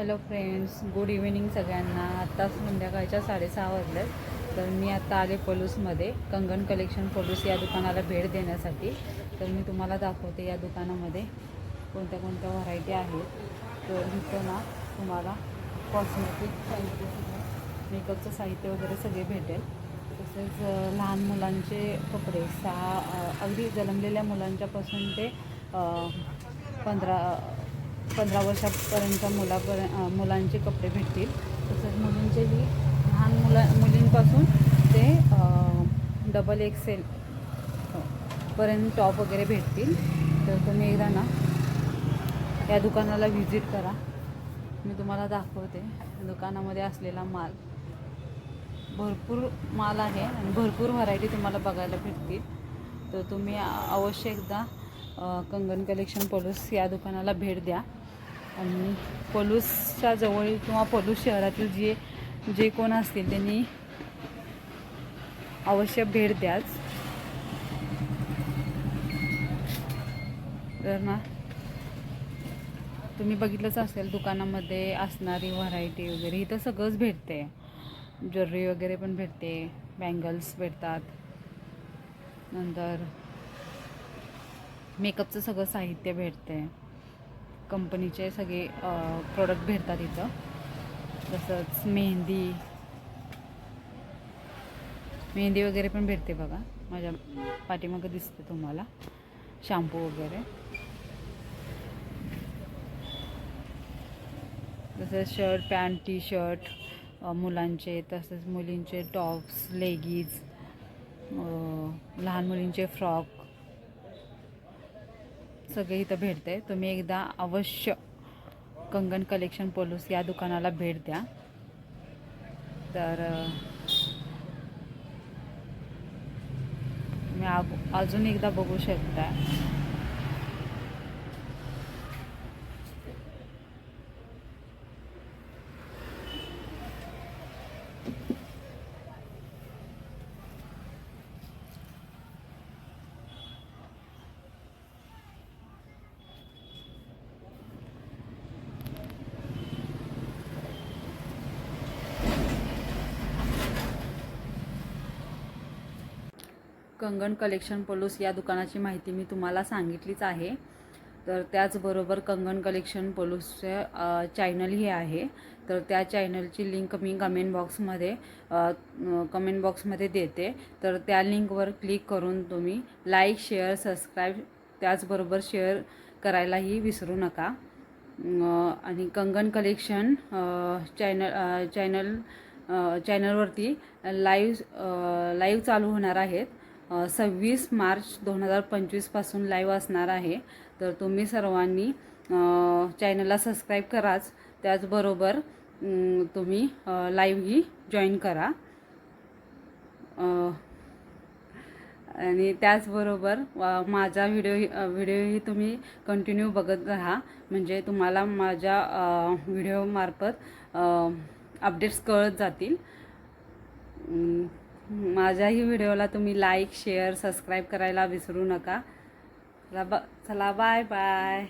Hello friends good evening सगळ्यांना. आत्ता संध्याकाळच्या साडेसहा वाजल्यात. तर मी आत्ता आले पलूसमध्ये कंगन कलेक्शन पलूस या दुकानाला भेट देण्यासाठी. तर मी तुम्हाला दाखवते या दुकानामध्ये कोणत्या कोणत्या व्हरायटी आहेत. तर इथं ना तुम्हाला कॉस्मेटिक साहित्य मेकअपचं साहित्य वगैरे सगळे भेटेल. तसेच लहान मुलांचे कपडे सहा अगदी जन्मलेल्या मुलांच्यापासून ते पंधरा पंधरा वर्षापर्यंत मुलापर्यंत मुलांचे कपडे भेटतील. तसंच मुलींचेही लहान मुला मुलींपासून ते डबल एक्सेल पर्यंत टॉप वगैरे भेटतील. तर तुम्ही एकदा ना या दुकानाला व्हिजिट करा. मी तुम्हाला दाखवते. दुकानामध्ये असलेला माल. भरपूर माल आहे आणि भरपूर व्हरायटी तुम्हाला बघायला भेटतील. तर तुम्ही अवश्य एकदा कंगन कलेक्शन पलूस या दुकानाला भेट द्या. आणि पलूसच्या जवळ किंवा पलूस शहरातील जे जे कोण असतील त्यांनी अवश्य भेट द्याच. तर ना तुम्ही बघितलंच असेल दुकानामध्ये असणारी व्हरायटी वगैरे इथं सगळंच भेटते. ज्वेलरी वगैरे पण भेटते बँगल्स भेटतात. नंतर मेकअपचं सगळं साहित्य भेटते. कंपनीचे सगळे प्रोडक्ट भेटतात इथं. तसंच मेहंदी. मेहंदी वगैरे पण भेटते बघा. माझ्या पाठीमागं दिसते तुम्हाला. शॅम्पू वगैरे. तसंच शर्ट पॅन्ट टी शर्ट मुलांचे तसंच मुलींचे टॉप्स लेगीज लहान मुलींचे फ्रॉक सगळे इथं भेटते तुम्ही एकदा अवश्य कंगन कलेक्शन पोलूस या दुकानाला भेट द्या. तर मी तुम्ही अजून एकदा बघू शकता कंगन कलेक्शन पलूस या दुकानाची माहिती मी तुम्हाला सांगितलीच आहे. तर त्याचबरोबर कंगन कलेक्शन पलूसचे चॅनलही आहे. तर त्या चॅनलची लिंक मी कमेंट बॉक्समध्ये कमेंट बॉक्समध्ये देते. तर त्या लिंकवर क्लिक करून तुम्ही लाईक शेअर सबस्क्राईब त्याचबरोबर शेअर करायलाही विसरू नका. आणि कंगन कलेक्शन चॅनल चॅनल चॅनलवरती लाईव्ह लाईव्ह चालू होणार आहेत. सव्वीस मार्च दोन हजार पंचवीसपासून लाईव्ह असणार आहे. तर तुम्ही सर्वांनी चॅनलला सबस्क्राईब कराच. त्याचबरोबर तुम्ही लाईव्हही जॉईन करा. आणि त्याचबरोबर माझा व्हिडिओ व्हिडिओही तुम्ही कंटिन्यू बघत राहा. म्हणजे तुम्हाला माझ्या व्हिडिओमार्फत अपडेट्स कळत जातील. माझ्याही व्हिडिओला तुम्ही लाईक शेअर सबस्क्राईब करायला विसरू नका. चला ब चला बाय बाय